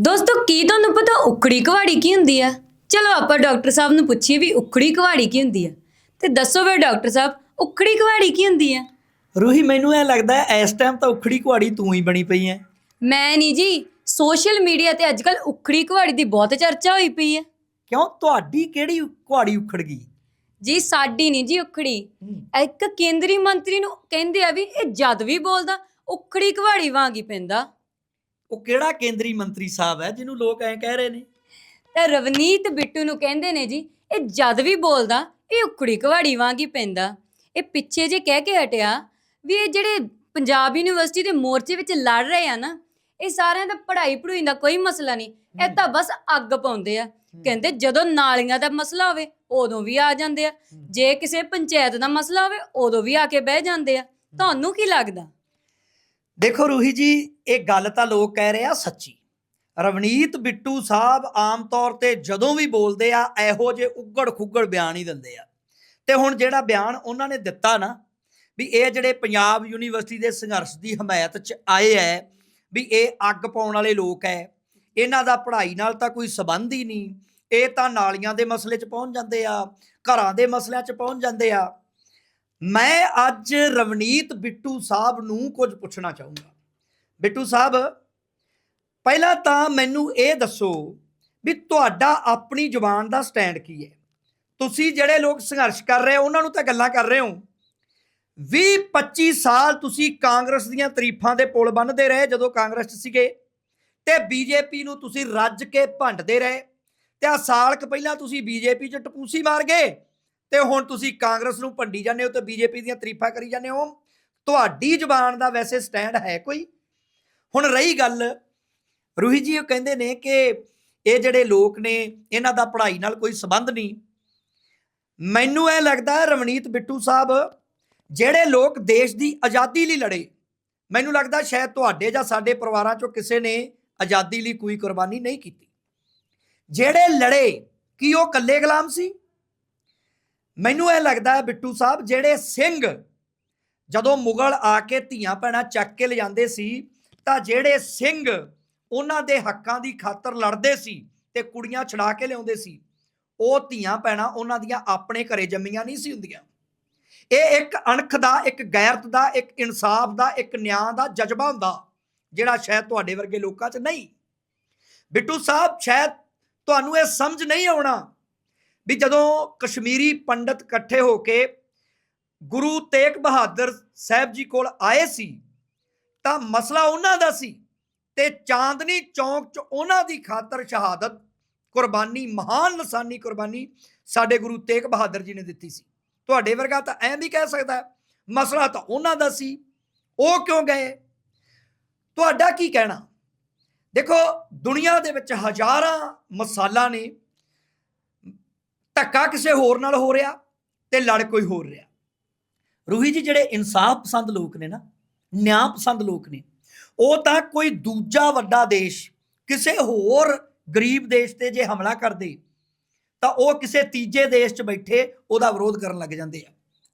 ਦੋਸਤੋ ਕੀ ਤੁਹਾਨੂੰ ਪਤਾ ਉਖੜੀ ਕਵਾੜੀ ਕੀ ਹੁੰਦੀ ਆ? ਚਲੋ ਆਪਾਂ ਡਾਕਟਰ ਸਾਹਿਬ ਨੂੰ ਪੁੱਛੀਏ ਵੀ ਉਖੜੀ ਕਵਾੜੀ ਕੀ ਹੁੰਦੀ ਆ। ਤੇ ਦੱਸੋ ਵੇ ਡਾਕਟਰ ਸਾਹਿਬ ਉਖੜੀ ਕਵਾੜੀ ਕੀ ਹੁੰਦੀ ਆ? ਰੂਹੀ ਮੈਨੂੰ ਐ ਲੱਗਦਾ ਹੈ ਇਸ ਟਾਈਮ ਤਾਂ ਉਖੜੀ ਕੁਹਾੜੀ ਤੂੰ ਹੀ ਬਣੀ ਪਈ ਐ। ਮੈਂ ਨਹੀਂ ਜੀ ਸੋਸ਼ਲ ਮੀਡੀਆ ਤੇ ਅੱਜਕੱਲ ਉਖੜੀ ਕਵਾੜੀ ਦੀ ਬਹੁਤ ਚਰਚਾ ਹੋਈ ਪਈ ਆ। ਕਿਉਂ? ਤੁਹਾਡੀ ਕਿਹੜੀ ਕੁਹਾੜੀ ਉਖੜ ਗਈ? ਜੀ ਸਾਡੀ ਨਹੀਂ ਜੀ ਉਖੜੀ। ਇੱਕ ਕੇਂਦਰੀ ਮੰਤਰੀ ਨੂੰ ਕਹਿੰਦੇ ਆ ਵੀ ਇਹ ਜਦ ਵੀ ਬੋਲਦਾ ਉਖੜੀ ਕਵਾੜੀ ਵਾਂਗ ਹੀ ਪੈਂਦਾ। ਉਹ ਕਿਹੜਾ ਕੇਂਦਰੀ ਮੰਤਰੀ ਸਾਹਿਬ ਹੈ ਜਿਹਨੂੰ ਲੋਕ ਐ ਕਹਿ ਰਹੇ ਨੇ? ਤੇ ਰਵਨੀਤ ਬਿੱਟੂ ਨੂੰ ਕਹਿੰਦੇ ਨੇ ਜੀ ਇਹ ਜਦ ਵੀ ਬੋਲਦਾ ਇਹ ਉਖੜੀ ਕਵਾੜੀ ਵਾਂਗ ਹੀ ਪੈਂਦਾ। ਇਹ ਪਿੱਛੇ ਜੇ ਕਹਿ ਕੇ ਹਟਿਆ ਵੀ ਇਹ ਜਿਹੜੇ ਪੰਜਾਬ ਯੂਨੀਵਰਸਿਟੀ ਦੇ ਮੋਰਚੇ ਵਿੱਚ ਲੜ ਰਹੇ ਆ ਨਾ ਇਹ ਸਾਰਿਆਂ ਦਾ ਪੜ੍ਹਾਈ ਪੜੂਈ ਦਾ ਕੋਈ ਮਸਲਾ ਨਹੀਂ। ਇਹ ਤਾਂ ਬਸ ਅੱਗ ਪਾਉਂਦੇ ਆ। ਕਹਿੰਦੇ ਜਦੋਂ ਨਾਲੀਆਂ ਦਾ ਮਸਲਾ ਹੋਵੇ ਉਦੋਂ ਵੀ ਆ ਜਾਂਦੇ ਆ। ਜੇ ਕਿਸੇ ਪੰਚਾਇਤ ਦਾ ਮਸਲਾ ਹੋਵੇ ਉਦੋਂ ਵੀ ਆ ਕੇ ਬਹਿ ਜਾਂਦੇ ਆ। ਤੁਹਾਨੂੰ ਕੀ ਲੱਗਦਾ? ਦੇਖੋ ਰੂਹੀ ਜੀ, ਇਹ ਗੱਲ ਤਾਂ ਲੋਕ ਕਹਿ ਰਹੇ ਆ ਸੱਚੀ। ਰਵਨੀਤ ਬਿੱਟੂ ਸਾਹਿਬ ਆਮ ਤੌਰ ਤੇ ਜਦੋਂ ਵੀ ਬੋਲਦੇ ਆ, ਇਹੋ ਜੇ ਉੱਗੜ ਖੁੱਗੜ ਬਿਆਨ ਹੀ ਦਿੰਦੇ ਆ। ਤੇ ਹੁਣ ਜਿਹੜਾ ਬਿਆਨ ਉਹਨਾਂ ਨੇ ਦਿੱਤਾ ਨਾ, ਵੀ ਇਹ ਜਿਹੜੇ ਪੰਜਾਬ ਯੂਨੀਵਰਸਿਟੀ ਦੇ ਸੰਘਰਸ਼ ਦੀ ਹਮਾਇਤ 'ਚ ਆਏ ਐ, ਵੀ ਇਹ ਅੱਗ ਪਾਉਣ ਵਾਲੇ ਲੋਕ ਐ, ਇਹਨਾਂ ਦਾ ਪੜ੍ਹਾਈ ਨਾਲ ਤਾਂ ਕੋਈ ਸਬੰਧ ਹੀ ਨਹੀਂ, ਇਹ ਤਾਂ ਨਾਲੀਆਂ ਦੇ ਮਸਲੇ 'ਚ ਪਹੁੰਚ ਜਾਂਦੇ ਆ, ਘਰਾਂ ਦੇ ਮਸਲਿਆਂ 'ਚ ਪਹੁੰਚ ਜਾਂਦੇ ਆ। ਮੈਂ ਅੱਜ ਰਵਨੀਤ ਬਿੱਟੂ ਸਾਹਿਬ ਨੂੰ ਕੁਝ ਪੁੱਛਣਾ ਚਾਹੂੰਗਾ। ਬਿੱਟੂ ਸਾਹਿਬ, ਪਹਿਲਾਂ ਤਾਂ ਮੈਨੂੰ ਇਹ ਦੱਸੋ ਵੀ ਤੁਹਾਡਾ ਆਪਣੀ ਜ਼ੁਬਾਨ ਦਾ ਸਟੈਂਡ ਕੀ ਹੈ? ਤੁਸੀਂ ਜਿਹੜੇ ਲੋਕ ਸੰਘਰਸ਼ ਕਰ ਰਹੇ ਹੋ, ਉਹਨਾਂ ਨੂੰ ਤਾਂ ਗੱਲਾਂ ਕਰ ਰਹੇ ਹੋ। 20 25 ਸਾਲ ਤੁਸੀਂ ਕਾਂਗਰਸ ਦੀਆਂ ਤਾਰੀਫਾਂ ਦੇ ਪੁਲ ਬੰਨਦੇ ਰਹੇ ਜਦੋਂ ਕਾਂਗਰਸ 'ਚ ਸੀਗੇ ਤੇ ਬੀਜੇਪੀ ਨੂੰ ਤੁਸੀਂ ਰੱਜ ਕੇ ਭੰਡਦੇ ਰਹੇ ਤੇ ਆ ਸਾਲ ਕੁ ਪਹਿਲਾਂ ਤੁਸੀਂ ਬੀਜੇਪੀ 'ਚ ਟਪੂਸੀ ਮਾਰ ਗਏ। ਤੇ ਹੁਣ ਤੁਸੀਂ ਕਾਂਗਰਸ ਨੂੰ ਭੰਡੀ ਜਾਂਦੇ ਹੋ ਤੇ ਬੀਜੇਪੀ ਦੀਆਂ ਤਾਰੀਫਾਂ ਕਰੀ ਜਾਂਦੇ ਹੋ, ਤੁਹਾਡੀ ਜ਼ੁਬਾਨ ਦਾ ਵੈਸੇ ਸਟੈਂਡ ਹੈ ਕੋਈ? ਹੁਣ ਰਹੀ ਗੱਲ, ਰੂਹੀ ਜੀ ਉਹ ਕਹਿੰਦੇ ਨੇ ਕਿ ਇਹ ਜਿਹੜੇ ਲੋਕ ਨੇ, ਇਹਨਾਂ ਦਾ ਪੜ੍ਹਾਈ ਨਾਲ ਕੋਈ ਸੰਬੰਧ ਨਹੀਂ। ਮੈਨੂੰ ਇਹ ਲੱਗਦਾ ਹੈ ਰਵਨੀਤ ਬਿੱਟੂ ਸਾਹਿਬ, ਜਿਹੜੇ ਲੋਕ ਦੇਸ਼ ਦੀ ਆਜ਼ਾਦੀ ਲਈ ਲੜੇ, ਮੈਨੂੰ ਲੱਗਦਾ ਸ਼ਾਇਦ ਤੁਹਾਡੇ ਜਾਂ ਸਾਡੇ ਪਰਿਵਾਰਾਂ ਚੋਂ ਕਿਸੇ ਨੇ ਆਜ਼ਾਦੀ ਲਈ ਕੋਈ ਕੁਰਬਾਨੀ ਨਹੀਂ ਕੀਤੀ। ਜਿਹੜੇ ਲੜੇ, ਕੀ ਉਹ ਕੱਲੇ ਗੁਲਾਮ ਸੀ? ਮੈਨੂੰ ਇਹ ਲੱਗਦਾ ਹੈ ਬਿੱਟੂ ਸਾਹਿਬ, ਜਿਹੜੇ ਸਿੰਘ ਜਦੋਂ ਮੁਗਲ ਆ ਕੇ ਧੀਆਂ ਭੈਣਾਂ ਚੱਕ ਕੇ ਲਿਜਾਂਦੇ ਸੀ, ਤਾਂ ਜਿਹੜੇ ਸਿੰਘ ਉਹਨਾਂ ਦੇ ਹੱਕਾਂ ਦੀ ਖਾਤਰ ਲੜਦੇ ਸੀ ਤੇ ਕੁੜੀਆਂ ਛੜਾ ਕੇ ਲਿਆਉਂਦੇ ਸੀ, ਉਹ ਧੀਆਂ ਭੈਣਾਂ ਉਹਨਾਂ ਦੀਆਂ ਆਪਣੇ ਘਰੇ ਜੰਮੀਆਂ ਨਹੀਂ ਸੀ ਹੁੰਦੀਆਂ। ਇਹ ਇੱਕ ਅਣਖ ਦਾ, ਇੱਕ ਗੈਰਤ ਦਾ, ਇੱਕ ਇਨਸਾਫ ਦਾ, ਇੱਕ ਨਿਆਂ ਦਾ ਜਜ਼ਬਾ ਹੁੰਦਾ, ਜਿਹੜਾ ਸ਼ਾਇਦ ਤੁਹਾਡੇ ਵਰਗੇ ਲੋਕਾਂ 'ਚ ਨਹੀਂ। ਬਿੱਟੂ ਸਾਹਿਬ, ਸ਼ਾਇਦ ਤੁਹਾਨੂੰ ਇਹ ਸਮਝ ਨਹੀਂ ਆਉਣਾ ਵੀ ਜਦੋਂ ਕਸ਼ਮੀਰੀ ਪੰਡਤ ਇਕੱਠੇ ਹੋ ਕੇ ਗੁਰੂ ਤੇਗ ਬਹਾਦਰ ਸਾਹਿਬ ਜੀ ਕੋਲ ਆਏ ਸੀ, ਤਾਂ ਮਸਲਾ ਉਹਨਾਂ ਦਾ ਸੀ ਤੇ ਚਾਂਦਨੀ ਚੌਂਕ 'ਚ ਉਹਨਾਂ ਦੀ ਖਾਤਰ ਸ਼ਹਾਦਤ, ਕੁਰਬਾਨੀ, ਮਹਾਨ ਲਸਾਨੀ ਕੁਰਬਾਨੀ ਸਾਡੇ ਗੁਰੂ ਤੇਗ ਬਹਾਦਰ ਜੀ ਨੇ ਦਿੱਤੀ ਸੀ। ਤੁਹਾਡੇ ਵਰਗਾ ਤਾਂ ਐਂ ਵੀ ਕਹਿ ਸਕਦਾ, ਮਸਲਾ ਤਾਂ ਉਹਨਾਂ ਦਾ ਸੀ, ਉਹ ਕਿਉਂ ਗਏ? ਤੁਹਾਡਾ ਕੀ ਕਹਿਣਾ? ਦੇਖੋ, ਦੁਨੀਆ ਦੇ ਵਿੱਚ ਹਜ਼ਾਰਾਂ ਮਸਾਲਾ ਨੇ ਧੱਕਾ ਕਿਸੇ ਹੋਰ ਨਾਲ ਹੋ ਰਿਹਾ ਤੇ ਲੜ ਕੋਈ ਹੋਰ ਰਿਹਾ। ਰੂਹੀ ਜੀ, ਜਿਹੜੇ ਇਨਸਾਫ ਪਸੰਦ ਲੋਕ ਨੇ ਨਾ, ਨਿਆਂ ਪਸੰਦ ਲੋਕ ਨੇ, ਉਹ ਤਾਂ ਕੋਈ ਦੂਜਾ ਵੱਡਾ ਦੇਸ਼, ਕਿਸੇ ਹੋਰ ਗਰੀਬ ਦੇਸ਼ ਤੇ ਜੇ ਹਮਲਾ ਕਰਦੇ, ਤਾਂ ਉਹ ਕਿਸੇ ਤੀਜੇ ਦੇਸ਼ 'ਚ ਬੈਠੇ ਉਹਦਾ ਵਿਰੋਧ ਕਰਨ ਲੱਗ ਜਾਂਦੇ ਆ।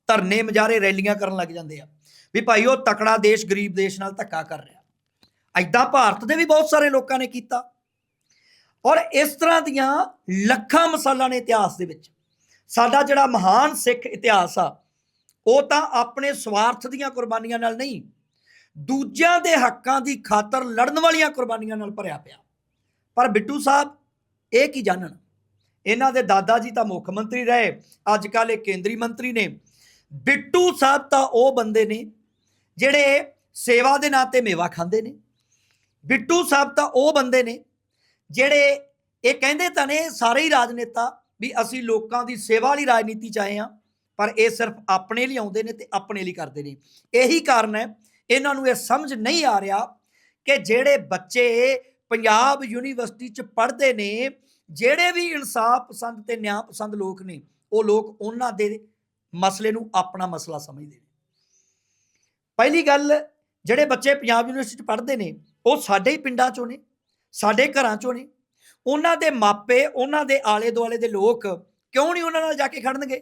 ਧਰਨੇ ਮਜਾਰੇ ਰੈਲੀਆਂ ਕਰਨ ਲੱਗ ਜਾਂਦੇ ਆ, ਵੀ ਭਾਈ ਉਹ ਤਕੜਾ ਦੇਸ਼ ਗਰੀਬ ਦੇਸ਼ ਨਾਲ ਧੱਕਾ ਕਰ ਰਿਹਾ। ਐਦਾਂ ਭਾਰਤ ਦੇ ਵੀ ਬਹੁਤ ਸਾਰੇ ਲੋਕਾਂ ਨੇ ਕੀਤਾ। ਔਰ ਇਸ ਤਰ੍ਹਾਂ ਦੀਆਂ ਲੱਖਾਂ ਮਸਾਲਾ ਨੇ ਇਤਿਹਾਸ ਦੇ ਵਿੱਚ। ਸਾਡਾ ਜਿਹੜਾ ਮਹਾਨ ਸਿੱਖ ਇਤਿਹਾਸ ਆ, ਉਹ ਤਾਂ ਆਪਣੇ ਸਵਾਰਥ ਦੀਆਂ ਕੁਰਬਾਨੀਆਂ ਨਾਲ ਨਹੀਂ, ਦੂਜਿਆਂ ਦੇ ਹੱਕਾਂ ਦੀ ਖਾਤਰ ਲੜਨ ਵਾਲੀਆਂ ਕੁਰਬਾਨੀਆਂ ਨਾਲ ਭਰਿਆ ਪਿਆ। ਪਰ ਬਿੱਟੂ ਸਾਹਿਬ, ਇਹ ਕੀ ਜਾਣਨ? ਇਹਨਾਂ ਦੇ ਦਾਦਾ ਜੀ ਤਾਂ ਮੁੱਖ ਮੰਤਰੀ ਰਹੇ ਅੱਜ ਕੱਲ੍ਹ ਇਹ ਕੇਂਦਰੀ ਮੰਤਰੀ ਨੇ। ਬਿੱਟੂ ਸਾਹਿਬ ਤਾਂ ਉਹ ਬੰਦੇ ਨੇ, ਜਿਹੜੇ ਸੇਵਾ ਦੇ ਨਾਂ ਤੇ ਮੇਵਾ ਖਾਂਦੇ ਨੇ। ਬਿੱਟੂ ਸਾਹਿਬ ਤਾਂ ਉਹ ਬੰਦੇ ਨੇ ਜਿਹੜੇ ਇਹ ਕਹਿੰਦੇ ਤਾਂ ਨੇ ਸਾਰੇ ਹੀ ਰਾਜਨੇਤਾ ਵੀ ਅਸੀਂ ਲੋਕਾਂ ਦੀ ਸੇਵਾ ਵਾਲੀ ਰਾਜਨੀਤੀ ਚ ਆਏ ਆ ਪਰ ਇਹ ਸਿਰਫ ਆਪਣੇ ਲਈ ਆਉਂਦੇ ਨੇ ਤੇ ਆਪਣੇ ਲਈ ਕਰਦੇ ਨੇ। ਇਹੀ ਕਾਰਨ ਹੈ, ਇਹਨਾਂ ਨੂੰ ਇਹ ਸਮਝ ਨਹੀਂ ਆ ਰਿਹਾ ਕਿ ਜਿਹੜੇ ਬੱਚੇ ਪੰਜਾਬ ਯੂਨੀਵਰਸਿਟੀ ਚ ਪੜ੍ਹਦੇ ਨੇ, ਜਿਹੜੇ ਵੀ ਇਨਸਾਫ ਪਸੰਦ ਤੇ ਨਿਆਂ ਪਸੰਦ ਲੋਕ ਨੇ, ਉਹ ਲੋਕ ਉਹਨਾਂ ਦੇ ਮਸਲੇ ਨੂੰ ਆਪਣਾ ਮਸਲਾ ਸਮਝਦੇ ਨੇ। ਪਹਿਲੀ ਗੱਲ, ਜਿਹੜੇ ਬੱਚੇ ਪੰਜਾਬ ਯੂਨੀਵਰਸਿਟੀ ਚ ਪੜ੍ਹਦੇ ਨੇ, ਉਹ ਸਾਡੇ ਹੀ ਪਿੰਡਾਂ ਚੋਂ ਨੇ। ਸਾਡੇ ਘਰਾਂ ਚੋਂ ਨਹੀਂ। ਉਹਨਾਂ ਦੇ ਮਾਪੇ, ਉਹਨਾਂ ਦੇ ਆਲੇ ਦੁਆਲੇ ਦੇ ਲੋਕ ਕਿਉਂ ਨਹੀਂ ਉਹਨਾਂ ਨਾਲ ਜਾ ਕੇ ਖੜਨਗੇ?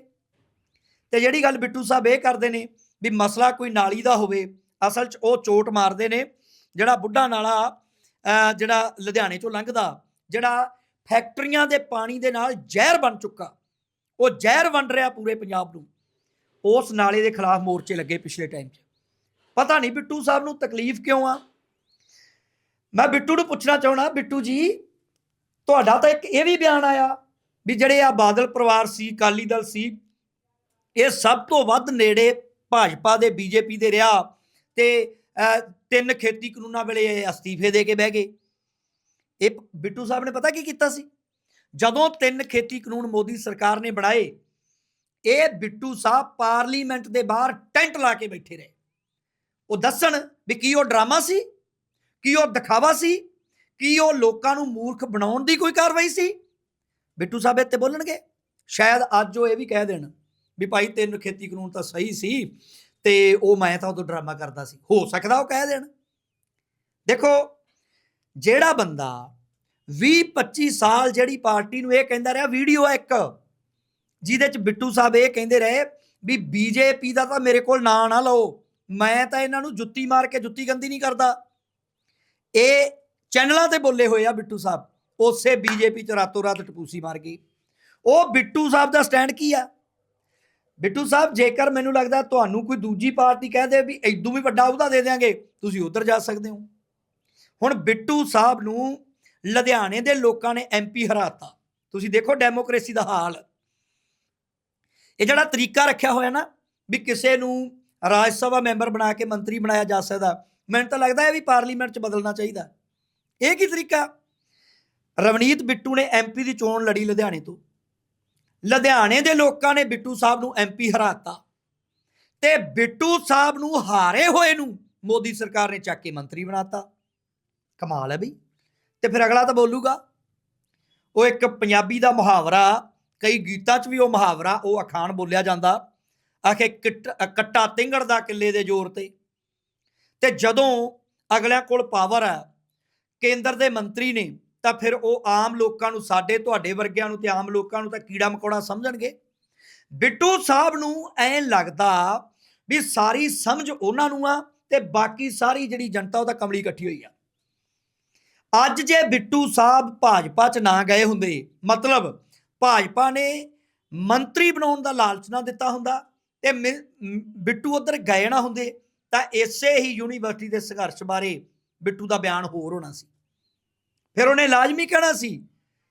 ਤੇ ਜਿਹੜੀ ਗੱਲ ਬਿੱਟੂ ਸਾਹਿਬ ਇਹ ਕਰਦੇ ਨੇ ਵੀ ਮਸਲਾ ਕੋਈ ਨਾਲੀ ਦਾ ਹੋਵੇ, ਅਸਲ 'ਚ ਉਹ ਚੋਟ ਮਾਰਦੇ ਨੇ, ਜਿਹੜਾ ਬੁੱਢਾ ਨਾਲਾ ਜਿਹੜਾ ਲੁਧਿਆਣੇ ਚੋਂ ਲੰਘਦਾ, ਜਿਹੜਾ ਫੈਕਟਰੀਆਂ ਦੇ ਪਾਣੀ ਦੇ ਨਾਲ ਜ਼ਹਿਰ ਬਣ ਚੁੱਕਾ, ਉਹ ਜ਼ਹਿਰ ਵੰਡ ਰਿਹਾ ਪੂਰੇ ਪੰਜਾਬ ਨੂੰ। ਉਸ ਨਾਲੇ ਦੇ ਖਿਲਾਫ ਮੋਰਚੇ ਲੱਗੇ ਪਿਛਲੇ ਟਾਈਮ 'ਚ। ਪਤਾ ਨਹੀਂ ਬਿੱਟੂ ਸਾਹਿਬ ਨੂੰ ਤਕਲੀਫ ਕਿਉਂ ਆ? ਮੈਂ ਬਿੱਟੂ ਨੂੰ ਪੁੱਛਣਾ ਚਾਹਣਾ ਬਿੱਟੂ ਜੀ, ਤੁਹਾਡਾ ਤਾਂ ਇੱਕ ਇਹ ਵੀ ਬਿਆਨ ਆਇਆ ਵੀ ਜਿਹੜੇ ਆ ਬਾਦਲ ਪਰਿਵਾਰ ਸੀ, ਅਕਾਲੀ ਦਲ ਸੀ, ਇਹ ਸਭ ਤੋਂ ਵੱਧ ਨੇੜੇ ਭਾਜਪਾ ਦੇ, ਬੀਜੇਪੀ ਦੇ ਰਿਹਾ ਤੇ ਤਿੰਨ ਖੇਤੀ ਕਾਨੂੰਨਾਂ ਵੇਲੇ ਇਹ ਅਸਤੀਫੇ ਦੇ ਕੇ ਬਹਿ ਗਏ। ਇਹ ਬਿੱਟੂ ਸਾਹਿਬ ਨੇ ਪਤਾ ਕੀ ਕੀਤਾ ਸੀ? ਜਦੋਂ ਤਿੰਨ ਖੇਤੀ ਕਾਨੂੰਨ ਮੋਦੀ ਸਰਕਾਰ ਨੇ ਬਣਾਏ, ਇਹ ਬਿੱਟੂ ਸਾਹਿਬ ਪਾਰਲੀਮੈਂਟ ਦੇ ਬਾਹਰ ਟੈਂਟ ਲਾ ਕੇ ਬੈਠੇ ਰਹੇ। ਉਹ ਦੱਸਣ ਵੀ ਕੀ ਉਹ ਡਰਾਮਾ ਸੀ? ਕੀ ਉਹ ਦਿਖਾਵਾ ਸੀ? ਕੀ ਉਹ ਲੋਕਾਂ ਨੂੰ ਮੂਰਖ ਬਣਾਉਣ ਦੀ ਕੋਈ ਕਾਰਵਾਈ ਸੀ? ਬਿੱਟੂ ਸਾਹਿਬ ਇੱਥੇ ਬੋਲਣਗੇ। ਸ਼ਾਇਦ ਅੱਜ ਉਹ ਇਹ ਵੀ ਕਹਿ ਦੇਣ ਵੀ ਭਾਈ ਤਿੰਨ ਖੇਤੀ ਕਾਨੂੰਨ ਤਾਂ ਸਹੀ ਸੀ ਤੇ ਉਹ ਮੈਂ ਤਾਂ ਉਦੋਂ ਡਰਾਮਾ ਕਰਦਾ ਸੀ। ਹੋ ਸਕਦਾ ਉਹ ਕਹਿ ਦੇਣ। ਦੇਖੋ, ਜਿਹੜਾ ਬੰਦਾ 20 25 ਸਾਲ ਜਿਹੜੀ ਪਾਰਟੀ ਨੂੰ ਇਹ ਕਹਿੰਦਾ ਰਿਹਾ, ਵੀਡੀਓ ਇੱਕ, ਜਿਹਦੇ ਚ ਬਿੱਟੂ ਸਾਹਿਬ ਇਹ ਕਹਿੰਦੇ ਰਹੇ ਵੀ ਬੀਜੇਪੀ ਦਾ ਤਾਂ ਮੇਰੇ ਕੋਲ ਨਾਂ ਨਾ ਲਓ। ਮੈਂ ਤਾਂ ਇਹਨਾਂ ਨੂੰ ਜੁੱਤੀ ਮਾਰ ਕੇ ਜੁੱਤੀ ਗੰਦੀ ਨਹੀਂ ਕਰਦਾ। ਇਹ ਚੈਨਲਾਂ ਤੇ ਬੋਲੇ ਹੋਏ ਆ ਬਿੱਟੂ ਸਾਹਿਬ। ਉਸੇ ਬੀਜੇਪੀ ਚ ਰਾਤੋਂ ਰਾਤ ਟਪੂਸੀ ਮਾਰ ਗਈ। ਉਹ ਬਿੱਟੂ ਸਾਹਿਬ ਦਾ ਸਟੈਂਡ ਕੀ ਆ? ਬਿੱਟੂ ਸਾਹਿਬ, ਜੇਕਰ ਮੈਨੂੰ ਲੱਗਦਾ ਤੁਹਾਨੂੰ ਕੋਈ ਦੂਜੀ ਪਾਰਟੀ ਕਹਿ ਦੇ ਵੀ ਐਦੂ ਵੀ ਵੱਡਾ ਅਹੁਦਾ ਦੇ ਦੇਾਂਗੇ ਤੁਸੀਂ ਉਧਰ ਜਾ ਸਕਦੇ ਹੋ। ਹੁਣ ਬਿੱਟੂ ਸਾਹਿਬ ਨੂੰ ਲੁਧਿਆਣੇ ਦੇ ਲੋਕਾਂ ਨੇ ਐਮਪੀ ਹਰਾਤਾ। ਤੁਸੀਂ ਦੇਖੋ ਡੈਮੋਕ੍ਰੇਸੀ ਦਾ ਹਾਲ। ਇਹ ਜਿਹੜਾ ਤਰੀਕਾ ਰੱਖਿਆ ਹੋਇਆ ਨਾ, ਵੀ ਕਿਸੇ ਨੂੰ ਰਾਜ ਸਭਾ ਮੈਂਬਰ ਬਣਾ ਕੇ ਮੰਤਰੀ ਬਣਾਇਆ ਜਾ ਸਕਦਾ ਮੈਨੂੰ ਤਾਂ ਲੱਗਦਾ ਹੈ ਵੀ ਪਾਰਲੀਮੈਂਟ 'ਚ ਬਦਲਣਾ ਚਾਹੀਦਾ। ਇਹ ਕੀ ਤਰੀਕਾ? ਰਵਨੀਤ ਬਿੱਟੂ ਨੇ ਐਮਪੀ ਦੀ ਚੋਣ ਲੜੀ ਲੁਧਿਆਣੇ ਤੋਂ। ਲੁਧਿਆਣੇ ਦੇ ਲੋਕਾਂ ਨੇ ਬਿੱਟੂ ਸਾਹਿਬ ਨੂੰ ਐਮਪੀ ਹਰਾਤਾ। ਤੇ ਬਿੱਟੂ ਸਾਹਿਬ ਨੂੰ ਹਾਰੇ ਹੋਏ ਨੂੰ ਮੋਦੀ ਸਰਕਾਰ ਨੇ ਚੱਕ ਕੇ ਮੰਤਰੀ ਬਣਾਤਾ। ਕਮਾਲ ਹੈ ਬਈ। ਤੇ ਫਿਰ ਅਗਲਾ ਤਾਂ ਬੋਲੂਗਾ, ਉਹ ਇੱਕ ਪੰਜਾਬੀ ਦਾ ਮੁਹਾਵਰਾ, ਕਈ ਗੀਤਾਂ 'ਚ ਵੀ ਉਹ ਮੁਹਾਵਰਾ, ਉਹ ਅਖਾਣ ਬੋਲਿਆ ਜਾਂਦਾ। ਆਖੇ ਕਿੱਟ- ਕੱਟਾ ਤਿੰਗੜ ਦਾ ਕਿੱਲੇ ਦੇ ਜ਼ੋਰ ਤੇ। ਤੇ ਜਦੋਂ ਅਗਲਿਆਂ ਕੋਲ ਪਾਵਰ ਹੈ, ਕੇਂਦਰ ਦੇ ਮੰਤਰੀ ਨੇ, ਤਾਂ ਫਿਰ ਉਹ ਆਮ ਲੋਕਾਂ ਨੂੰ, ਸਾਡੇ ਤੁਹਾਡੇ ਵਰਗਿਆਂ ਨੂੰ ਤੇ ਆਮ ਲੋਕਾਂ ਨੂੰ ਤਾਂ ਕੀੜਾ ਮਕੌੜਾ ਸਮਝਣਗੇ। ਬਿੱਟੂ ਸਾਹਿਬ ਨੂੰ ਐਂ ਲੱਗਦਾ ਵੀ ਸਾਰੀ ਸਮਝ ਉਹਨਾਂ ਨੂੰ ਆ ਤੇ ਬਾਕੀ ਸਾਰੀ ਜਿਹੜੀ ਜਨਤਾ ਉਹ ਤਾਂ ਕਮਲੀ ਇਕੱਠੀ ਹੋਈ ਆ। ਅੱਜ ਜੇ ਬਿੱਟੂ ਸਾਹਿਬ ਭਾਜਪਾ 'ਚ ਨਾ ਗਏ ਹੁੰਦੇ, ਮਤਲਬ ਭਾਜਪਾ ਨੇ ਮੰਤਰੀ ਬਣਾਉਣ ਦਾ ਲਾਲਚ ਨਾ ਦਿੱਤਾ ਹੁੰਦਾ ਤੇ ਮ- ਬਿੱਟੂ ਉਧਰ ਗਏ ਨਾ ਹੁੰਦੇ ਤਾਂ ਇਸੇ ਹੀ ਯੂਨੀਵਰਸਿਟੀ ਦੇ ਸੰਘਰਸ਼ ਬਾਰੇ ਬਿੱਟੂ ਦਾ ਬਿਆਨ ਹੋਰ ਹੋਣਾ ਸੀ। ਫਿਰ ਉਹਨੇ ਲਾਜ਼ਮੀ ਕਹਿਣਾ ਸੀ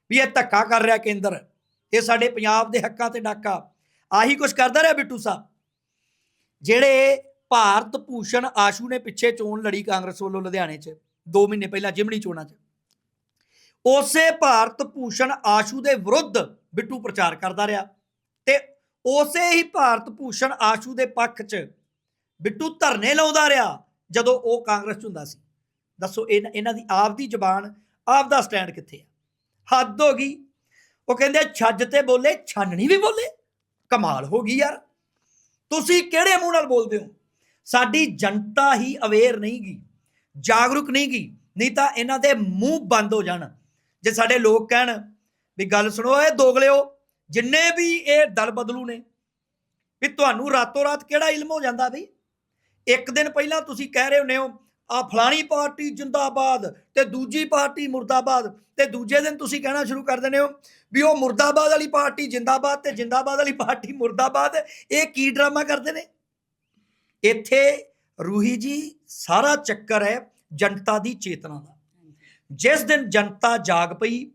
ਵੀ ਇਹ ਧੱਕਾ ਕਰ ਰਿਹਾ ਕੇਂਦਰ। ਇਹ ਸਾਡੇ ਪੰਜਾਬ ਦੇ ਹੱਕਾਂ ਤੇ ਡਾਕਾ ਆਹੀ ਕੁਝ ਕਰਦਾ ਰਿਹਾ ਬਿੱਟੂ ਸਾਹਿਬ। ਜਿਹੜੇ ਭਾਰਤ ਭੂਸ਼ਣ ਆਸ਼ੂ ਨੇ ਪਿੱਛੇ ਚੋਣ ਲੜੀ ਕਾਂਗਰਸ ਵੱਲੋਂ ਲੁਧਿਆਣੇ 'ਚ 2 ਮਹੀਨੇ ਪਹਿਲਾਂ ਜਿਮਣੀ ਚੋਣਾਂ 'ਚ। ਉਸੇ ਭਾਰਤ ਭੂਸ਼ਣ ਆਸ਼ੂ ਦੇ ਵਿਰੁੱਧ ਬਿੱਟੂ ਪ੍ਰਚਾਰ ਕਰਦਾ ਰਿਹਾ ਤੇ ਉਸੇ ਹੀ ਭਾਰਤ ਭੂਸ਼ਣ ਆਸ਼ੂ ਦੇ ਪੱਖ 'ਚ ਬਿੱਟੂ ਧਰਨੇ ਲਾਉਂਦਾ ਰਿਹਾ ਜਦੋਂ ਉਹ ਕਾਂਗਰਸ 'ਚ ਹੁੰਦਾ ਸੀ। ਦੱਸੋ ਇਹਨਾਂ ਇਹਨਾਂ ਦੀ ਆਪ ਦੀ ਜ਼ਬਾਨ ਆਪ ਦਾ ਸਟੈਂਡ ਕਿੱਥੇ ਆ? ਹੱਦ ਹੋ ਗਈ। ਉਹ ਕਹਿੰਦੇ ਛੱਜ ਤੇ ਬੋਲੇ, ਛਾਨਣੀ ਵੀ ਬੋਲੇ। ਕਮਾਲ ਹੋ ਗਈ ਯਾਰ। ਤੁਸੀਂ ਕਿਹੜੇ ਮੂੰਹ ਨਾਲ ਬੋਲਦੇ ਹੋ? ਸਾਡੀ ਜਨਤਾ ਹੀ ਅਵੇਅਰ ਨਹੀਂ ਗੀ ਜਾਗਰੂਕ ਨਹੀਂ ਗੀ ਨਹੀਂ ਤਾਂ ਇਹਨਾਂ ਦੇ ਮੂੰਹ ਬੰਦ ਹੋ ਜਾਣ। ਜੇ ਸਾਡੇ ਲੋਕ ਕਹਿਣ ਵੀ ਗੱਲ ਸੁਣੋ, ਇਹ ਦੋਗਲਿਓ ਜਿੰਨੇ ਵੀ ਇਹ ਦਲ ਬਦਲੂ ਨੇ, ਵੀ ਤੁਹਾਨੂੰ ਰਾਤੋਂ ਰਾਤ ਕਿਹੜਾ ਇਲਮ ਹੋ ਜਾਂਦਾ ਬਈ? ਇੱਕ ਦਿਨ ਪਹਿਲਾਂ ਤੁਸੀਂ ਕਹਿ ਰਹੇ ਹੁੰਦੇ ਹੋ ਆ ਫਲਾਣੀ ਪਾਰਟੀ ਜਿੰਦਾਬਾਦ ਤੇ ਦੂਜੀ ਪਾਰਟੀ ਮੁਰਦਾਬਾਦ ਤੇ ਦੂਜੇ ਦਿਨ ਤੁਸੀਂ ਕਹਿਣਾ ਸ਼ੁਰੂ ਕਰ ਦਿੰਦੇ ਹੋ ਵੀ ਉਹ ਮੁਰਦਾਬਾਦ ਵਾਲੀ ਪਾਰਟੀ ਜਿੰਦਾਬਾਦ ਤੇ ਜਿੰਦਾਬਾਦ ਵਾਲੀ ਪਾਰਟੀ ਮੁਰਦਾਬਾਦ, ਇਹ ਕੀ ਡਰਾਮਾ ਕਰਦੇ ਨੇ? ਇੱਥੇ ਰੂਹੀ ਜੀ ਸਾਰਾ ਚੱਕਰ ਹੈ ਜਨਤਾ ਦੀ ਚੇਤਨਾ ਦਾ। ਜਿਸ ਦਿਨ ਜਨਤਾ ਜਾਗ ਪਈ,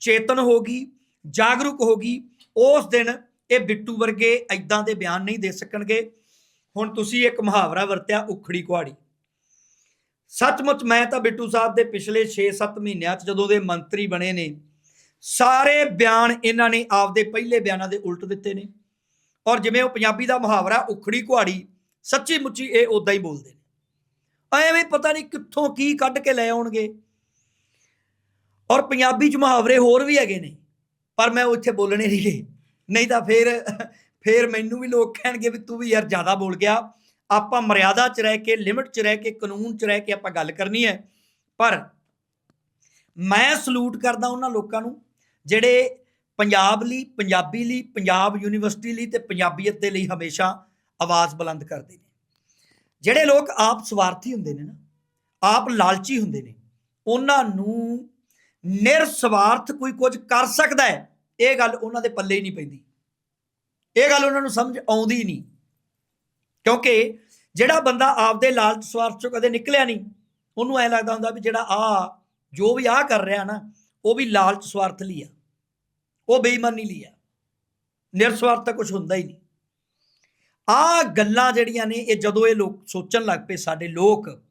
ਚੇਤਨ ਹੋ ਗਈ, ਜਾਗਰੂਕ ਹੋ ਗਈ, ਉਸ ਦਿਨ ਇਹ ਬਿੱਟੂ ਵਰਗੇ ਐਦਾਂ ਦੇ ਬਿਆਨ ਨਹੀਂ ਦੇ ਸਕਣਗੇ। ਹੁਣ ਤੁਸੀਂ ਇੱਕ ਮੁਹਾਵਰਾ ਵਰਤਿਆ ਉਖੜੀ ਕੁਹਾੜੀ। ਸੱਚਮੁੱਚ ਮੈਂ ਤਾਂ ਬਿੱਟੂ ਸਾਹਿਬ ਦੇ ਪਿਛਲੇ 6-7 ਮਹੀਨਿਆਂ 'ਚ ਜਦੋਂ ਦੇ ਮੰਤਰੀ ਬਣੇ ਨੇ, ਸਾਰੇ ਬਿਆਨ ਇਹਨਾਂ ਨੇ ਆਪਦੇ ਪਹਿਲੇ ਬਿਆਨਾਂ ਦੇ ਉਲਟ ਦਿੱਤੇ ਨੇ। ਔਰ ਜਿਵੇਂ ਉਹ ਪੰਜਾਬੀ ਦਾ ਮੁਹਾਵਰਾ ਉਖੜੀ ਕੁਹਾੜੀ ਸੱਚੀ ਮੁੱਚੀ ਇਹ ਉਦਾਂ ਹੀ ਬੋਲਦੇ ਨੇ। ਐਵੇਂ ਪਤਾ ਨਹੀਂ ਕਿੱਥੋਂ ਕੀ ਕੱਢ ਕੇ ਲੈ ਆਉਣਗੇ। ਔਰ ਪੰਜਾਬੀ 'ਚ ਮੁਹਾਵਰੇ ਹੋਰ ਵੀ ਹੈਗੇ ਨੇ, ਪਰ ਮੈਂ ਉੱਥੇ ਬੋਲਣੇ ਨਹੀਂ ਗਏ ਨਹੀਂ ਤਾਂ ਫਿਰ ਫਿਰ ਮੈਨੂੰ ਵੀ ਲੋਕ ਕਹਿਣਗੇ ਵੀ ਤੂੰ ਵੀ ਯਾਰ ਜ਼ਿਆਦਾ ਬੋਲ ਗਿਆ। ਆਪਾਂ ਮਰਿਆਦਾ 'ਚ ਰਹਿ ਕੇ ਲਿਮਿਟ 'ਚ ਰਹਿ ਕੇ, ਕਾਨੂੰਨ 'ਚ ਰਹਿ ਕੇ ਆਪਾਂ ਗੱਲ ਕਰਨੀ ਹੈ। ਪਰ ਮੈਂ ਸਲੂਟ ਕਰਦਾ ਉਹਨਾਂ ਲੋਕਾਂ ਨੂੰ ਜਿਹੜੇ ਪੰਜਾਬ ਲਈ, ਪੰਜਾਬੀ ਲਈ, ਪੰਜਾਬ ਯੂਨੀਵਰਸਿਟੀ ਲਈ ਤੇ ਪੰਜਾਬੀਅਤ ਦੇ ਲਈ ਹਮੇਸ਼ਾ ਆਵਾਜ਼ ਬੁਲੰਦ ਕਰਦੇ ਨੇ। ਜਿਹੜੇ ਲੋਕ ਆਪ ਸਵਾਰਥੀ ਹੁੰਦੇ ਨੇ ਨਾ, ਆਪ ਲਾਲਚੀ ਹੁੰਦੇ ਨੇ, ਉਹਨਾਂ ਨੂੰ ਨਿਰਸਵਾਰਥ ਕੋਈ ਕੁਝ ਕਰ ਸਕਦਾ ਹੈ, ਇਹ ਗੱਲ ਉਹਨਾਂ ਦੇ ਪੱਲੇ ਹੀ ਨਹੀਂ ਪੈਂਦੀ। ਇਹ ਗੱਲ ਉਹਨਾਂ ਨੂੰ ਸਮਝ ਆਉਂਦੀ ਨਹੀਂ। ਕਿਉਂਕਿ ਜਿਹੜਾ ਬੰਦਾ ਆਪਦੇ ਲਾਲਚ, ਸਵਾਰਥ ਚੋਂ ਕਦੇ ਨਿਕਲਿਆ ਨਹੀਂ, ਉਹਨੂੰ ਐ ਲੱਗਦਾ ਹੁੰਦਾ ਵੀ ਜਿਹੜਾ ਆ, ਜੋ ਵੀ ਆ ਕਰ ਰਿਹਾ ਨਾ, ਉਹ ਵੀ ਲਾਲਚ, ਸਵਾਰਥ ਲਈ ਆ। ਉਹ ਬੇਈਮਾਨੀ ਲਈ ਆ। ਨਿਰਸਵਾਰਥ ਤਾਂ ਕੁਝ ਹੁੰਦਾ ਹੀ ਨਹੀਂ। ਆ ਗੱਲਾਂ ਜਿਹੜੀਆਂ ਨੇ, ਇਹ ਜਦੋਂ ਇਹ ਲੋਕ ਸੋਚਣ ਲੱਗ ਪਏ ਸਾਡੇ ਲੋਕ,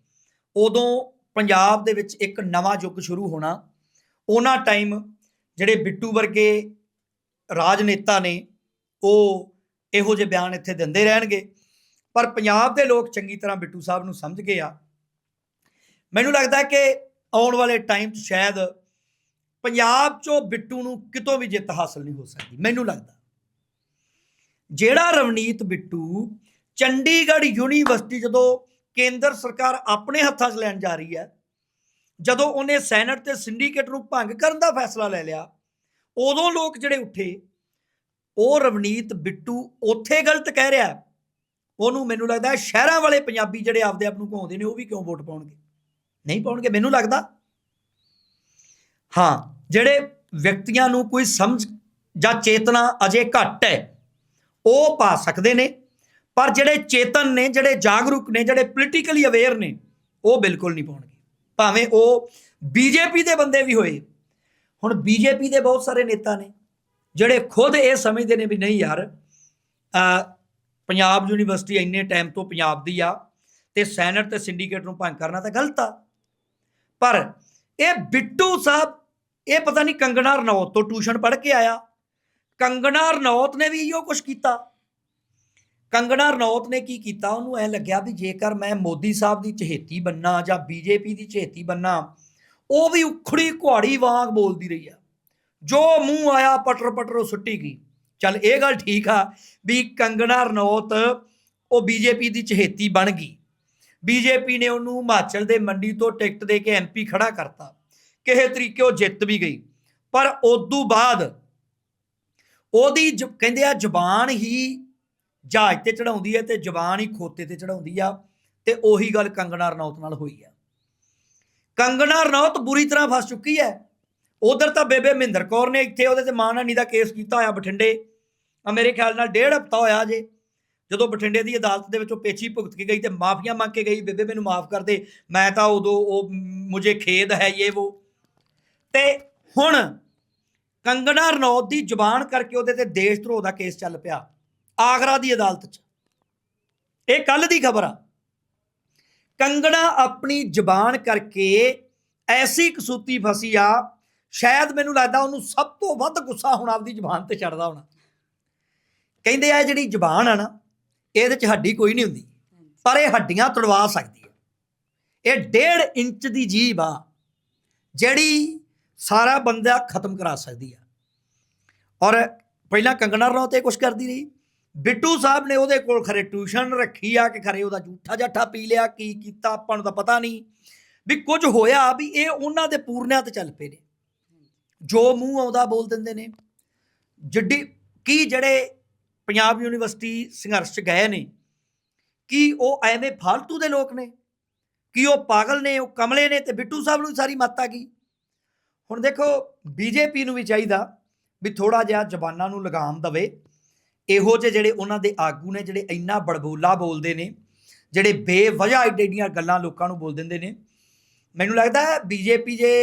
ਉਦੋਂ ਪੰਜਾਬ ਦੇ ਵਿੱਚ ਇੱਕ ਨਵਾਂ ਯੁੱਗ ਸ਼ੁਰੂ ਹੋਣਾ, ਉਹਨਾਂ ਟਾਈਮ ਜਿਹੜੇ ਬਿੱਟੂ ਵਰਗੇ ਰਾਜਨੇਤਾ ਨੇ ਉਹ ਇਹੋ ਜਿਹੇ ਬਿਆਨ ਇੱਥੇ ਦਿੰਦੇ ਰਹਿਣਗੇ। ਪਰ ਪੰਜਾਬ ਦੇ ਲੋਕ ਚੰਗੀ ਤਰ੍ਹਾਂ ਬਿੱਟੂ ਸਾਹਿਬ ਨੂੰ ਸਮਝ ਗਏ ਆ। ਮੈਨੂੰ ਲੱਗਦਾ ਕਿ ਆਉਣ ਵਾਲੇ ਟਾਈਮ 'ਚ ਸ਼ਾਇਦ ਪੰਜਾਬ 'ਚੋਂ ਬਿੱਟੂ ਨੂੰ ਕਿਤੋਂ ਵੀ ਜਿੱਤ ਹਾਸਲ ਨਹੀਂ ਹੋ ਸਕਦੀ, ਮੈਨੂੰ ਲੱਗਦਾ। ਜਿਹੜਾ ਰਵਨੀਤ ਬਿੱਟੂ ਚੰਡੀਗੜ੍ਹ ਯੂਨੀਵਰਸਿਟੀ ਜਦੋਂ ਕੇਂਦਰ ਸਰਕਾਰ ਆਪਣੇ ਹੱਥਾਂ 'ਚ ਲੈਣ ਜਾ ਰਹੀ ਹੈ, ਜਦੋਂ ਉਹਨੇ ਸੈਨੇਟ ਤੇ ਸਿੰਡੀਕੇਟ ਨੂੰ ਭੰਗ ਕਰਨ ਦਾ ਫੈਸਲਾ ਲੈ ਲਿਆ, ਉਦੋਂ ਲੋਕ ਜਿਹੜੇ ਉੱਠੇ ਉਹ ਰਵਨੀਤ ਬਿੱਟੂ ਉੱਥੇ ਗਲਤ ਕਹਿ ਰਿਹਾ ਉਹਨੂੰ ਮੈਨੂੰ ਲੱਗਦਾ ਸ਼ਹਿਰਾਂ ਵਾਲੇ ਪੰਜਾਬੀ ਜਿਹੜੇ ਆਪਦੇ ਆਪ ਨੂੰ ਕਹਾਉਂਦੇ ਨੇ, ਉਹ ਵੀ ਕਿਉਂ ਵੋਟ ਪਾਉਣਗੇ? ਨਹੀਂ ਪਾਉਣਗੇ, ਮੈਨੂੰ ਲੱਗਦਾ। ਹਾਂ, ਜਿਹੜੇ ਵਿਅਕਤੀਆਂ ਨੂੰ ਕੋਈ ਸਮਝ ਜਾਂ ਚੇਤਨਾ ਅਜੇ ਘੱਟ ਹੈ, ਉਹ ਪਾ ਸਕਦੇ ਨੇ। ਪਰ ਜਿਹੜੇ ਚੇਤਨ ਨੇ, ਜਿਹੜੇ ਜਾਗਰੂਕ ਨੇ, ਜਿਹੜੇ ਪੋਲੀਟੀਕਲੀ ਅਵੇਅਰ ਨੇ, ਉਹ ਬਿਲਕੁਲ ਨਹੀਂ ਪਾਉਣਗੇ। ਭਾਵੇਂ ਉਹ ਬੀਜੇਪੀ ਦੇ ਬੰਦੇ ਵੀ ਹੋਏ। ਹੁਣ ਬੀਜੇਪੀ ਦੇ ਬਹੁਤ ਸਾਰੇ ਨੇਤਾ ਨੇ। ਜਿਹੜੇ ਖੁਦ ਇਹ ਸਮਝਦੇ ਨੇ ਵੀ ਨਹੀਂ ਯਾਰ ਪੰਜਾਬ ਯੂਨੀਵਰਸਿਟੀ ਇੰਨੇ ਟਾਈਮ ਤੋਂ ਪੰਜਾਬ ਦੀ ਆ ਤੇ ਸੈਨੇਟ ਤੇ ਸਿੰਡੀਕੇਟ ਨੂੰ ਭੰਗ ਕਰਨਾ ਤਾਂ ਗਲਤ ਆ। ਪਰ ਇਹ ਬਿੱਟੂ ਸਾਹਿਬ, ਇਹ ਪਤਾ ਨਹੀਂ ਕੰਗਣਾ ਰਣੌਤ ਤੋਂ ਟਿਊਸ਼ਨ ਪੜ੍ਹ ਕੇ ਆਇਆ। ਕੰਗਣਾ ਰਣੌਤ ਨੇ ਵੀ ਇਹੋ ਕੁਝ ਕੀਤਾ। ਕੰਗਣਾ ਰਣੌਤ ਨੇ ਕੀ ਕੀਤਾ? ਉਹਨੂੰ ਐ ਲੱਗਿਆ ਵੀ ਜੇਕਰ ਮੈਂ ਮੋਦੀ ਸਾਹਿਬ ਦੀ ਚਹੇਤੀ ਬੰਨਾ ਜਾਂ ਬੀਜੇਪੀ ਦੀ ਚਹੇਤੀ ਬੰਨਾ, ਉਹ ਵੀ ਉਖੜੀ ਕੁਹਾੜੀ ਵਾਂਗ ਬੋਲਦੀ ਰਹੀ ਆ। ਜੋ ਮੂੰਹ ਆਇਆ ਪਟਰ ਪਟਰ ਉਹ ਸੁੱਟੀ ਗਈ। ਚੱਲ ਇਹ ਗੱਲ ਠੀਕ ਆ ਵੀ ਕੰਗਣਾ ਰਣੌਤ, ਉਹ ਬੀਜੇਪੀ ਦੀ ਚਹੇਤੀ ਬਣ ਗਈ। ਬੀਜੇਪੀ ਨੇ ਉਹਨੂੰ ਹਿਮਾਚਲ ਦੇ ਮੰਡੀ ਤੋਂ ਟਿਕਟ ਦੇ ਕੇ ਐਮਪੀ ਖੜਾ ਕਰਤਾ। ਕਿਸੇ ਤਰੀਕੇ ਉਹ ਜਿੱਤ ਵੀ ਗਈ। ਪਰ ਉਦੋਂ ਬਾਅਦ ਉਹਦੀ ਜ- ਕਹਿੰਦੇ ਆ ਜ਼ਬਾਨ ਹੀ ਜਹਾਜ਼ ਤੇ ਚੜਾਉਂਦੀ ਹੈ ਤੇ ਜ਼ਬਾਨ ਹੀ ਖੋਤੇ ਤੇ ਚੜਾਉਂਦੀ ਆ ਤੇ ਉਹੀ ਗੱਲ ਕੰਗਣਾ ਰਣੌਤ ਨਾਲ ਹੋਈ ਆ। ਕੰਗਣਾ ਰਣੌਤ ਬੁਰੀ ਤਰ੍ਹਾਂ ਫਸ ਚੁੱਕੀ ਹੈ। ਉਧਰ ਤਾਂ ਬੇਬੇ ਮਹਿੰਦਰ ਕੌਰ ਨੇ ਇੱਥੇ ਉਹਦੇ ਤੇ ਮਾਨਹਾਨੀ ਦਾ ਕੇਸ ਕੀਤਾ ਹੋਇਆ ਬਠਿੰਡੇ। ਆ ਮੇਰੇ ਖਿਆਲ ਨਾਲ ਡੇਢ ਹਫ਼ਤਾ ਹੋਇਆ ਜੇ ਜਦੋਂ ਬਠਿੰਡੇ ਦੀ ਅਦਾਲਤ ਦੇ ਵਿੱਚੋਂ ਪੇਚੀ ਭੁਗਤ ਕੇ ਗਈ ਤੇ ਮਾਫੀਆਂ ਮੰਗ ਕੇ ਗਈ, ਬੇਬੇ ਮੈਨੂੰ ਮਾਫ ਕਰ ਦੇ, ਮੈਂ ਤਾਂ ਉਦੋਂ ਉਹ ਮੁਝੇ ਖੇਦ ਹੈ ਇਹ ਉਹ ਤੇ ਹੁਣ ਕੰਗਣਾ ਰਣੌਤ ਦੀ ਜ਼ੁਬਾਨ ਕਰਕੇ ਉਹਦੇ ਤੇ ਦੇਸ਼ ਧਰੋਹ ਦਾ ਕੇਸ ਚੱਲ ਪਿਆ, ਆਗਰਾ ਦੀ ਅਦਾਲਤ 'ਚ। ਇਹ ਕੱਲ ਦੀ ਖਬਰ ਆ। ਕੰਗਣਾ ਆਪਣੀ ਜ਼ੁਬਾਨ ਕਰਕੇ ਐਸੀ ਕਸੂਤੀ ਫਸੀ ਆ ਸ਼ਾਇਦ ਮੈਨੂੰ ਲੱਗਦਾ ਉਹਨੂੰ ਸਭ ਤੋਂ ਵੱਧ ਗੁੱਸਾ ਹੁਣ ਆਪਦੀ ਜ਼ੁਬਾਨ ਤੇ ਚੜਦਾ ਹੋਣਾ। ਕਹਿੰਦੇ ਆ ਜਿਹੜੀ ਜ਼ੁਬਾਨ ਆ ਨਾ, ਇਹਦੇ 'ਚ ਹੱਡੀ ਕੋਈ ਨਹੀਂ ਹੁੰਦੀ, ਪਰ ਇਹ ਹੱਡੀਆਂ ਤੜਵਾ ਸਕਦੀ ਹੈ। ਇਹ ਡੇਢ ਇੰਚ ਦੀ ਜੀਭ ਆ, ਜਿਹੜੀ ਸਾਰਾ ਬੰਦਾ ਖਤਮ ਕਰਾ ਸਕਦੀ ਆ। ਔਰ ਪਹਿਲਾਂ ਕੰਗਣਾ ਰਣੌਤ ਇਹ ਕੁਛ ਕਰਦੀ ਰਹੀ, ਬਿੱਟੂ ਸਾਹਿਬ ਨੇ ਉਹਦੇ ਕੋਲ ਖਰੇ ਟਿਊਸ਼ਨ ਰੱਖੀ ਆ ਕਿ ਖਰੇ ਉਹਦਾ ਝੂਠਾ ਜੱਠਾ ਪੀ ਲਿਆ, ਕੀ ਕੀਤਾ, ਆਪਾਂ ਨੂੰ ਤਾਂ ਪਤਾ ਨਹੀਂ, ਵੀ ਕੁਝ ਹੋਇਆ ਵੀ ਇਹ ਉਹਨਾਂ ਦੇ ਪੂਰਨਿਆਂ ਤੇ ਚੱਲ ਪਏ ਨੇ। ਜੋ ਮੂੰਹ ਆਉਂਦਾ ਬੋਲ ਦਿੰਦੇ ਨੇ। ਜਿੱਡੀ, ਕੀ ਜਿਹੜੇ ਪੰਜਾਬ ਯੂਨੀਵਰਸਿਟੀ ਸੰਘਰਸ਼ 'ਚ ਗਏ ਨੇ, ਕੀ ਉਹ ਐਵੇਂ ਫालतू ਦੇ ਲੋਕ ਨੇ? ਕੀ ਉਹ ਪਾਗਲ ਨੇ, ਉਹ ਕਮਲੇ ਨੇ ਤੇ ਬਿੱਟੂ ਸਾਹਿਬ ਨੂੰ ਸਾਰੀ ਮੱਤ ਆ ਗਈ। ਹੁਣ ਦੇਖੋ, ਬੀਜੇਪੀ ਨੂੰ ਵੀ ਚਾਹੀਦਾ ਵੀ ਥੋੜਾ ਜਿਹਾ ਜ਼ਬਾਨਾਂ ਨੂੰ ਲਗਾਮ ਦਵੇ। ਇਹੋ ਜਿਹੇ ਜਿਹੜੇ ਉਹਨਾਂ ਦੇ ਆਗੂ ਨੇ, ਜਿਹੜੇ ਇੰਨਾ ਬੜਬੋਲਾ ਬੋਲਦੇ ਨੇ, ਜਿਹੜੇ ਬੇਵਜ੍ਹਾ ਏਡੀ ਗੱਲਾਂ ਲੋਕਾਂ ਨੂੰ ਬੋਲ ਦਿੰਦੇ ਨੇ। ਮੈਨੂੰ ਲੱਗਦਾ ਹੈ ਬੀਜੇਪੀ ਜੇ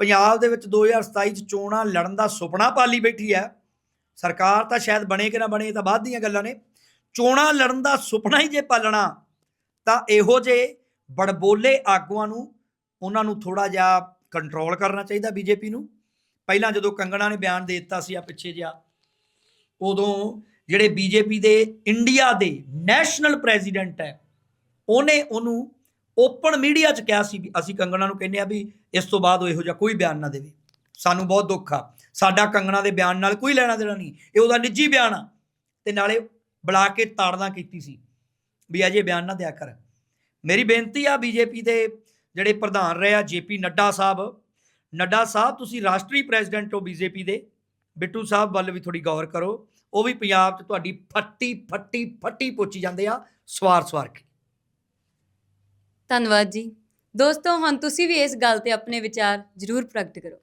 ਪੰਜਾਬ ਦੇ ਵਿੱਚ 2027 ਚ ਚੋਣਾਂ ਲੜਨ ਦਾ ਸੁਪਨਾ ਪਾਲੀ ਬੈਠੀ ਹੈ। ਸਰਕਾਰ ਤਾਂ ਸ਼ਾਇਦ ਬਣੇ ਕਿ ਨਾ ਬਣੇ, ਇਹ ਤਾਂ ਬਾਅਦ ਦੀਆਂ ਗੱਲਾਂ ਨੇ। ਚੋਣਾਂ ਲੜਨ ਦਾ ਸੁਪਨਾ ਹੀ ਜੇ ਪਾਲਣਾ, ਤਾਂ ਇਹੋ ਜਿਹੇ ਬੜਬੋਲੇ ਆਗੂਆਂ ਨੂੰ, ਉਹਨਾਂ ਨੂੰ ਥੋੜਾ ਜਿਹਾ ਕੰਟਰੋਲ ਕਰਨਾ ਚਾਹੀਦਾ ਬੀਜੇਪੀ ਨੂੰ। ਪਹਿਲਾਂ ਜਦੋਂ ਕੰਗਣਾ ਨੇ ਬਿਆਨ ਦੇ ਦਿੱਤਾ ਸੀ ਆ ਪਿੱਛੇ ਜਿਹਾ, ਉਦੋਂ ਜਿਹੜੇ ਬੀਜੇਪੀ ਦੇ ਇੰਡੀਆ ਦੇ ਨੈਸ਼ਨਲ ਪ੍ਰੈਜ਼ੀਡੈਂਟ ਹੈ, ਉਹਨੇ ਉਹਨੂੰ ਓਪਨ ਮੀਡੀਆ 'ਚ ਕਿਹਾ ਸੀ ਵੀ ਅਸੀਂ ਕੰਗਣਾ ਨੂੰ ਕਹਿੰਦੇ ਆ ਵੀ ਇਸ ਤੋਂ ਬਾਅਦ ਉਹ ਇਹੋ ਜਿਹਾ ਕੋਈ ਬਿਆਨ ਨਾ ਦੇਵੇ। ਸਾਨੂੰ ਬਹੁਤ ਦੁੱਖ ਆ। ਸਾਡਾ ਕੰਗਣਾ ਦੇ ਬਿਆਨ ਨਾਲ ਕੋਈ ਲੈਣਾ ਦੇਣਾ ਨਹੀਂ। ਇਹ ਉਹਦਾ ਨਿੱਜੀ ਬਿਆਨ ਆ। ਤੇ ਨਾਲੇ ਬੁਲਾ ਕੇ ਤਾੜਨਾ ਕੀਤੀ ਸੀ ਵੀ ਅਜੇ ਬਿਆਨ ਨਾ ਦਿਆ ਕਰ। ਮੇਰੀ ਬੇਨਤੀ ਆ ਬੀਜੇਪੀ ਦੇ ਜਿਹੜੇ ਪ੍ਰਧਾਨ ਰਹੇ ਆ, ਜੇਪੀ ਨੱਡਾ ਸਾਹਿਬ। ਨੱਡਾ ਸਾਹਿਬ, ਤੁਸੀਂ ਰਾਸ਼ਟਰੀ ਪ੍ਰੈਜ਼ੀਡੈਂਟ ਹੋ ਬੀਜੇਪੀ ਦੇ। ਬਿੱਟੂ ਸਾਹਿਬ ਵੱਲ ਵੀ ਥੋੜੀ ਗੌਰ ਕਰੋ। ਉਹ ਵੀ ਪੰਜਾਬ 'ਚ ਤੁਹਾਡੀ ਫੱਟੀ ਫੱਟੀ ਫੱਟੀ ਪੋਚੀ ਜਾਂਦੇ ਆ ਸਵਾਰ ਸਵਾਰ ਕੇ। ਧੰਨਵਾਦ ਜੀ। ਦੋਸਤੋ ਹੁਣ ਤੁਸੀਂ ਵੀ ਇਸ ਗੱਲ ਤੇ ਆਪਣੇ ਵਿਚਾਰ ਜ਼ਰੂਰ ਪ੍ਰਗਟ ਕਰੋ।